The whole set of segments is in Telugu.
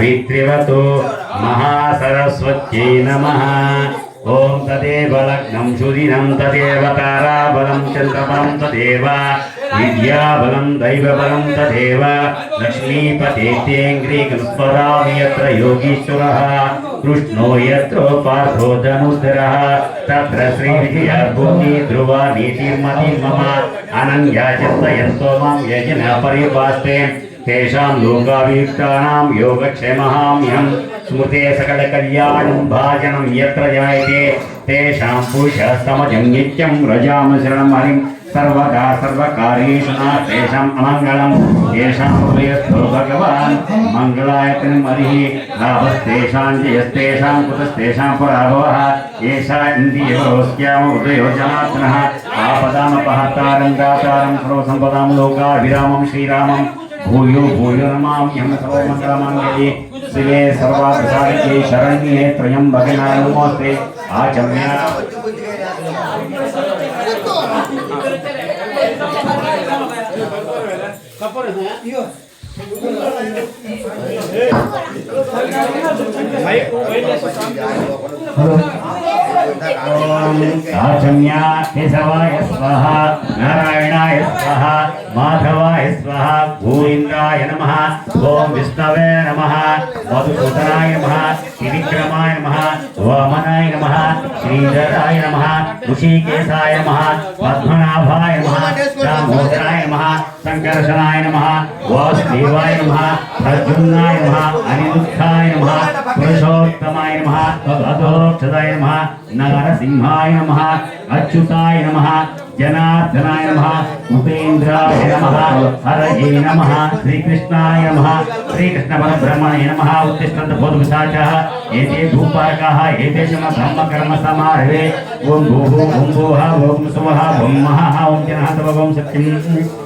విత్రివతు మహాసరస్వత్యై నమ ఓం తదేవ లగ్నం సుదినం తదేవ తారాబలం చంద్రబలం తదేవ విద్యాబలం దైవబలం తదేవ లక్ష్మీపతేత్యేంగ్రీకం స్మరామి యత్ర యోగీశ్వర కృష్ణో యత్ర పార్థో ధనుధర తత్ర శ్రీవిజయభూమి ధ్రువ నీతిర్మతి మమ అనన్యా చింతయంతో మాం యజన పరిపాస్తే तेषां लोकाभियुक्तानां योगक्षेमहाम्यहं स्मृते सकलकल्याणं भाजनं यत्र जायते, तेषां पुरुषस्तमजं नित्यं व्रजाम शरणं हरिं। सर्वदा सर्वकार्येषु न तेषाम् अमङ्गलं, तेषां हृदयस्थो भगवान्। मङ्गलायतनं हरिः लाभस्तेषां जयस्तेषां कुतस्तेषां पराभवः। एषा इन्द्रियवरोस्याम हृदयो जनात्मनः दातारं सर्वसम्पदां लोकाभिरामं श्रीरामं भूयो भूयो नमाम्यहं सर्वमङ्गलमङ्गले शिवे सर्वार्थसाधिके शरण्ये त्र्यम्बके नमोऽस्ते आचम्य। आचम्य। केशवाय स्वाहा, नारायणाय स्वाहा। మాధవాయ స్వహ గోవిందాయ నమ ఓం విష్ణవే నమ మధుసూదనాయ నమ త్రివిక్రమాయ నమ వామనాయ నమ శ్రీధరాయ నమ ఋషికేశాయ నమ పద్మనాభాయ నమ దామోదరాయ నమ సంకర్షణాయ నమ వాసుదేవాయ నమ ప్రద్యుమ్నాయ నమ అనిరుద్ధాయ నమ పురుషోత్తమాయ నమ అధోక్షదాయ నమ నరసింహాయ నమ अच्युताय नमः। जनार्दनाय नमः। उपेन्द्राय नमः। हरये नमः। श्रीकृष्णाय नमः। श्रीकृष्णपरब्रह्मणे नमः। उत्तिष्ठन्त बोधपिशाचः एते धूपारकाः एते च ब्रह्मकर्मसमारभे। ॐ भूः ॐ भूः, ॐ सुवः, ॐ महः ॐ जनः तव, ॐ सत्यम्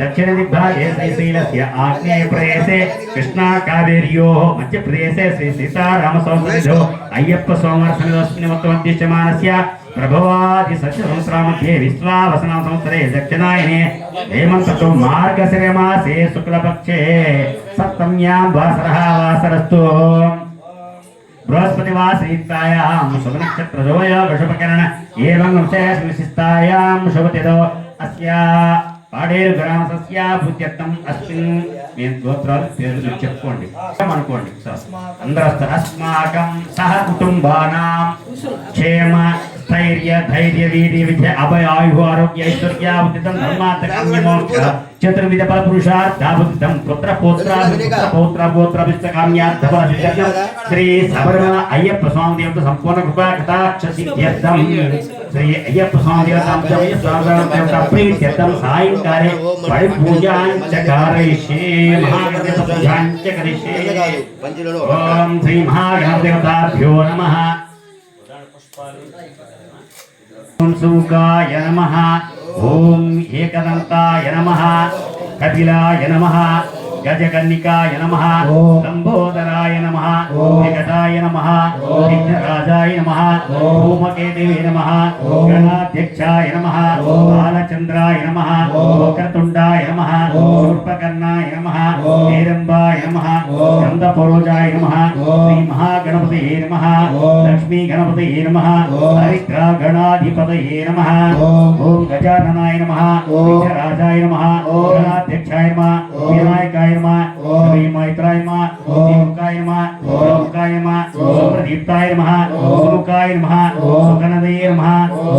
दक्षिण दिग्भा आग्नेय प्रदेश कृष्णा कावेरियो मध्यप्रदेश श्री सीताराम दक्षिणदिग्भागे श्रीशैलस्य आग्नेयप्रदेशे कृष्णाकावेर्योः मध्यप्रदेशे श्रीसीतारामसंसदिधो अय्यप्पसोमरसमिदोस्मिनिमत्तमध्यमानस्य प्रभवादिसहस्रसहस्रामध्ये विश्वावसनां संवत्सरे दक्षिणायने हेमन्ततो मार्गशिरे मासे शुक्लपक्षे सप्तम्यां वासरः वासरस्तु बृहस्पतिवासरीतायां शुभनक्षत्रदोयो वृषभकरण एवं वंशे विशिष्टायां शुभतिथो अस्या। పాడేరు పూజ్యత్వం అస్మిన్. నేను గోత్రాలు పేర్లు చెప్పుకోండి. అనుకోండి అందరూ అస్మాకం. సహ కుటుంబానాం. క్షేమ ಸ್ಥೈರ್ಯ ಧೈರ್ಯ ವೀರ್ಯ ವಿದ್ಯೆ ಅಭಯ ಆಯು ಆರೋಗ್ಯ ಐಶ್ವರ್ಯ ಬುದ್ಧಿತಂ ಧರ್ಮಾರ್ಥಕಂ ಮೋಕ್ಷ ಚತುರ್ವಿಧ ಫಲಪುರುಷಾರ್ಥ ಬುದ್ಧಿತಂ ಪುತ್ರ ಪೋತ್ರ ಪುತ್ರ ಪೌತ್ರ ಪೋತ್ರ ವಿಸ್ತಕಾಮ್ಯಾರ್ಥ ಫಲಸಿದ್ಧಂ ಶ್ರೀ ಸಬರಮಲ ಅಯ್ಯಪ್ಪ ಸ್ವಾಮಿ ದೇವತ ಸಂಪೂರ್ಣ ಕೃಪಾ ಕಟಾಕ್ಷ ಸಿದ್ಧ್ಯರ್ಥಂ ಶ್ರೀ ಅಯ್ಯಪ್ಪ ಸ್ವಾಮಿ ದೇವತಾಂತಂ ಸಾಧಾರಣ ದೇವತಾ ಪ್ರೀತ್ಯರ್ಥಂ ಸಾಯಂಕಾಲೆ ಬಳಿ ಪೂಜಾಂ ಚ ಕಾರಯಿಷ್ಯೆ ಮಹಾಗಣಪತಿ ಪೂಜಾಂ ಚ ಕರಿಷ್ಯೆ ಓಂ ಶ್ರೀ ಮಹಾಗಣಪತಿ ದೇವತಾಭ್ಯೋ ನಮಃ ఓం సూకాయ నమ. ఓం ఏకదంతాయ నమ. కపిలాయ నమ. గజకన్నికాయ నమః లంబోదరాయ నమః వికటాయ నమః విఘ్నరాజాయ నమః భూమకేతవే నమః గణాధ్యక్షాయ నమః బాలచంద్రాయ నమః వక్రతుండాయ నమః శూర్పకర్ణాయ నమః హేరంబాయ నమః గంధపరోజాయ నమః శ్రీ మహాగణపతయే నమః లక్ష్మీ గణపతయే నమః హరిద్రా గణాధిపతయే నమః ఓం గజాననాయ నమః విఘ్నరాజాయ నమః గణాధ్యక్షాయ నమః 原来该买 మైత్రాయ నమః దీపకాయ నమః లోకాయ నమః సుప్రదీప్తాయ నమః సుముఖాయ నమః సుగణదయే నమః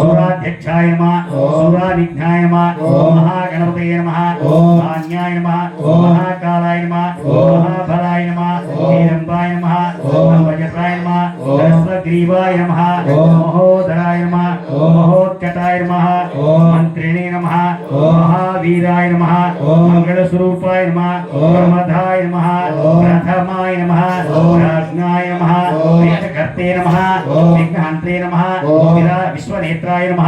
సురాధ్యక్షాయ నమః సురానిఘ్నాయ నమః మహాగణపతయే నమః ధాన్యాయ నమః మహాకాలాయ నమః మహాఫలాయ నమః హేరంబాయ నమః వజ్రాయ నమః సహస్రగ్రీవాయ నమః మహోదరాయ నమః మహోత్కటాయ నమః మంత్రిణే నమః మహావీరాయ నమః మంగళస్వరూపాయ నమః పరమధ వరదాయ నమ ప్రథమాయ నమ రాజ్ఞాయ నమ వేదకర్తే నమ విఘ్నహంత్రే నమ విశ్వనేత్రాయ నమ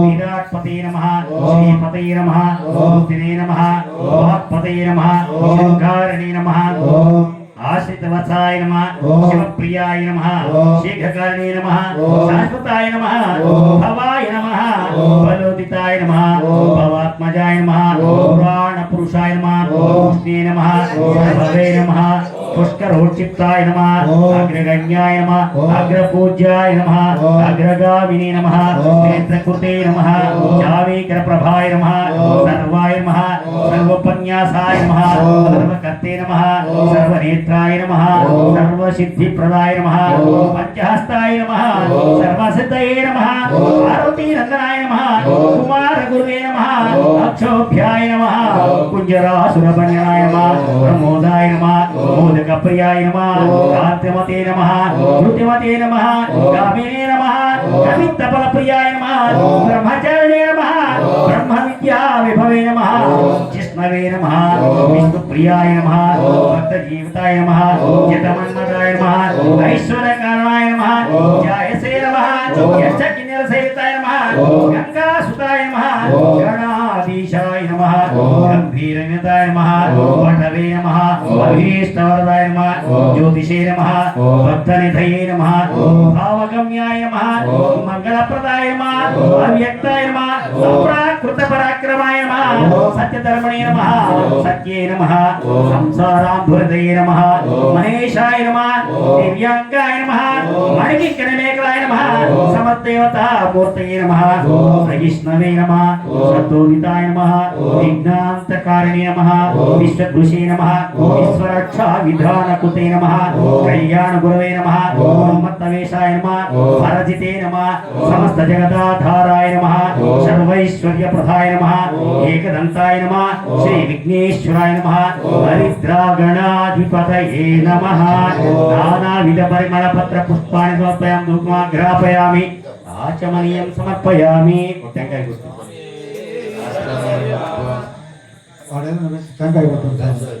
విరాట్పతే నమ శ్రీపతే నమ బుద్ధినే నమ వాక్పతే నమ శృంగారణే నమ ఆశ్రితవత్సాయ నమ శివప్రియాయ నమ శీఘకారణే నమ శాశ్వతాయ నమ భవాయ నమ బలోదితాయ నమ భవాత్మజాయ నమ పురాణ పురుషాయ నమ కృష్ణే నమ భవే నమ पुष्करोचित्ताय नमः अग्रगण्याय नमः अग्रपूज्याय नमः अग्रगामिने नमः नेत्रकृते नमः जावेकरप्रभाय नमः सर्वाय नमः सर्वपन्यासाय नमः सर्वकर्ते नमः सर्वनेत्राय नमः सर्वसिद्धिप्रदाय नमः पञ्चहस्ताय नमः सर्वसिद्धये नमः पार्वतीनन्दनाय नमः कुमारगुरुवे नमः अक्षोभ्याय नमः कुञ्जरासुरभञ्जनाय नमः प्रमोदाय नमः ప్రమోదాయ నమ కాంతిమతే నమ ధృతిమతే నమ కామినే నమ కవిత్తఫల ప్రియాయ నమ బ్రహ్మచారిణే నమ బ్రహ్మ విద్యా విభవే నమ జిష్ణవే నమ విష్ణు ప్రియాయ నమ భక్త జీవితాయ నమ జతమన్మదాయ నమ ఐశ్వర్యకారణాయ నమ జాయసే నమ సేవితాయ నమ గంగా సుతాయ నమ గణాధీశాయ నమ గంభీరనితాయ నమ వటవే నమ అభీష్టవరదాయ నమ జ్యోతిషే నమ భక్తనిధయే నమ భావగమ్యాయ నమ మంగళప్రదాయ నమ అవ్యక్తాయ నమ అప్రాకృత పరాక్రమాయ నమ సత్యధర్మణే నమ సత్యే నమ సంసారాంధురదయే నమ మహేశాయ నమ దివ్యాంగాయ నమ మణికింకణమేకలాయ నమ సమదేవతా మూర్తయే నమ సహిష్ణవే నమ సత్తోదితాయ నమ విఘ్నాంతకారిణే నమ విశ్వకృషే నమ విశ్వరక్షా విధానకృతే నమ కళ్యాణ గురవే నమ మత్తవేశాయ నమ పరజితే నమ సమస్త జగదాధారాయ నమ సర్వైశ్వర్య ప్రధాయ నమ ఏకదంతాయ నమ శ్రీ విఘ్నేశ్వరాయ నమ హరిద్రాగణాధిపతయే నమ నానావిధ పరిమళ పత్ర పుష్పాన్ని సమర్పయామి ధూమాగ్రాపయామి ఆచమనీయం సమర్పయామి టెంకాయ గుర్తు వాడేమో టెంకాయ కొట్టుంటాడు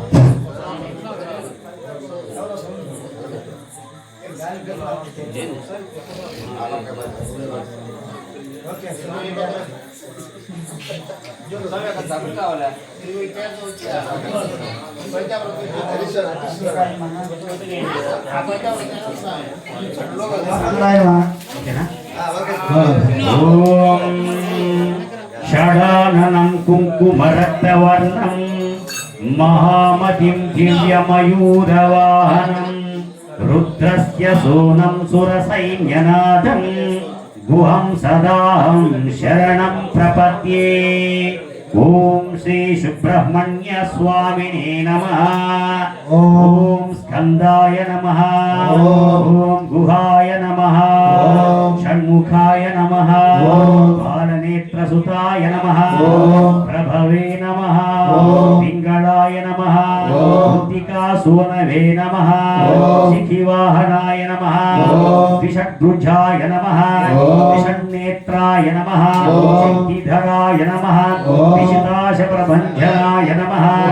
షడాననం కుంకుమరక్తవర్ణం మహామతిం దివ్యమయూరవాహనం. రుద్రస్య సోనం సురసైన్యనాథం గుహం సదాహం శరణం ప్రపద్యే ఓం శ్రీ సుబ్రహ్మణ్య స్వామినే నమ ఓం స్కందాయ నమ ఓం గుహాయ నమ ఓం షణ్ముఖాయ నమ ఓం బాలనేత్రసుతాయ నమ. ఓం నమ. శిఖివాహనాయ నమ. ఓం విషడ్భుజాయ నమ. ఓం విషణ్నేత్రాయ నమ. శక్తిధరాయ నమ. ఓం నమ.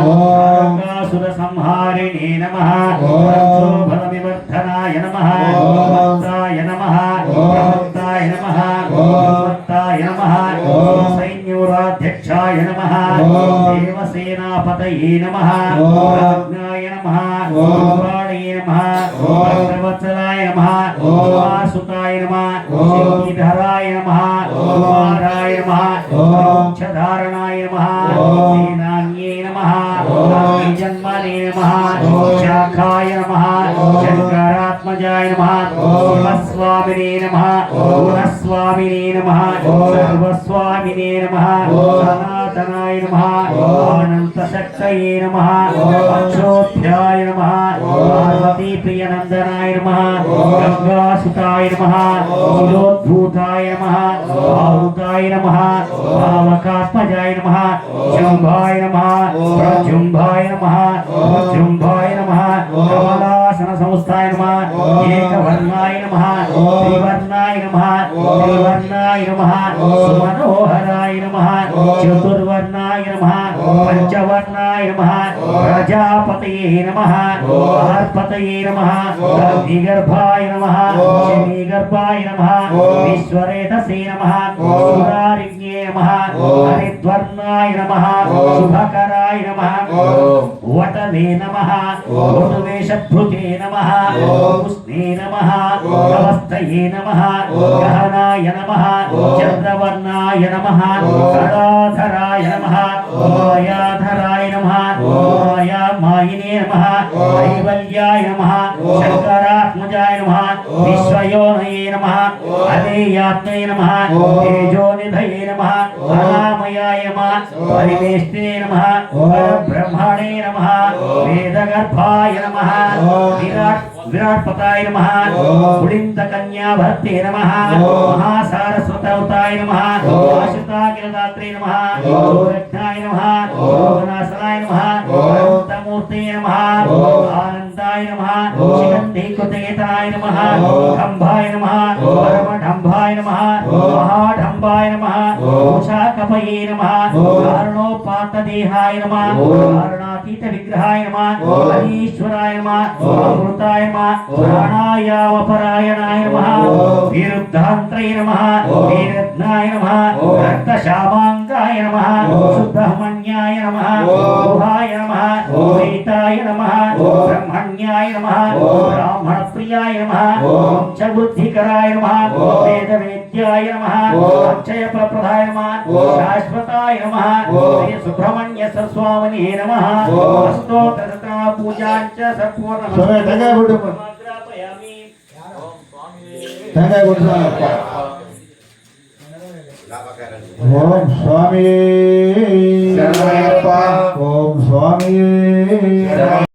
ఓం సంహారిణే నమ. ఓం ప్రక్షోభనవివర్ధనాయ నమ. ఓం భక్తాయ నమ. ఓం ప్రవక్తాయ నమ. ఓం భక్తాయ నమ. సైన్యూరాధ్యక్షాయ నమ దేవసేనాపతయే నమ రాజ్ఞాయ నమ ఓం పురాణయ నమ భద్రవత్సలాయ నమ వాసుతాయ నమ శక్తిధరాయ నమ కుమారాయ నమ ఓం మోక్షధారణాయ నమ సేనాన్యే నమ జన్మనే నమ శాఖాయ నమ శంకరాత్మజాయ నమ ఓం శివస్వామినే నమ ఓం గుణస్వామినే నమ సర్వస్వామినే నమ ఓం సనాతన పురాతనాయ నమ. అనంత శక్తయే నమ. అక్షోభ్యాయ నమ. పార్వతీ ప్రియనందనాయ నమ. గంగాసుతాయ నమ. శిరోద్భూతాయ నమ. ఆహుతాయ నమ. భావకాత్మజాయ నమ. జంభాయ నమ. ప్రజుంభాయ నమ సంస్థాయ నమ. ఏకవర్ణాయ నమ. త్రివర్ణాయ నమ. త్రివర్ణాయ నమ. సుమనోహరాయ నమ. చతుర్వర్ణాయ నమ. పంచవర్ణాయ నమ. ప్రజాపతయే నమ. పార్పతయే నమ. గర్భాయ నమ. श्रीगर्भाय नमः विश्वरेधसे नमः सुरारिज्ञे नमः हरिद्वर्णाय नमः शुभकराय नमः वटने नमः वटुवेशभृते नमः उष्णे नमः अवस्थये नमः गहनाय नमः चन्द्रवर्णाय नमः कलाधराय नमः मायाधराय नमः माया मायिने नमः कैवल्याय नमः शङ्करात्मजाय नमः विश्वयो नये नमः अदेयात्मे नमः तेजो निधये नमः अनामयाय नमः परिवेष्टे नमः ब्रह्मणे नमः वेदगर्भाय नमः विराट विराट पताय नमः पुलिंद कन्या पुलिन्दकन्याभर्ते नमः महासार महासारस्वतवताय नमः आशुता आशिताकिलदात्रे नमः गोरक्षाय नमः गोनासनाय नमः अनन्तमूर्ते नमः आनन्द నమ. గోనాశనాయ నమ. అనంతమూర్తే నమ. ఆనందాయ నమ. శిఖండీకృతేతనాయ నమ. కంభాయ నమ పరమఢంభాయ నమ. మహాఢంభాయ నమ ఉషాకపయే నమ. కారణోపాతదేహాయ నమ కారణాతీత విగ్రహాయ నమ హరీశ్వరాయ నమ అమృతాయ నమ ప్రాణాయామపరాయణాయ నమ విరుద్ధాంత్రయ నమ వీరజ్ఞాయ నమ రక్తశామాంగాయ నమ సుబ్రహ్మణ్యాయ నమ గుహాయ నమ వేతాయ నమ బ్రహ్మణ్యాయ నమ प्रियाय नमः। ओम। च चबुद्धिकराय नमः। ओम। वेदवेद्याय नमः। ओम। अक्षय प्रप्रदाय नमः। ओम। शाश्वताय नमः। ओम। श्री सुब्रह्मण्य सरस्वामिने नमः। ओम। अस्तु पूजां च सपूर्ण समय तंगा गुड समग्रापयामि। ओम स्वामी। तंगा गुड ओम स्वामी। ओम स्वामी।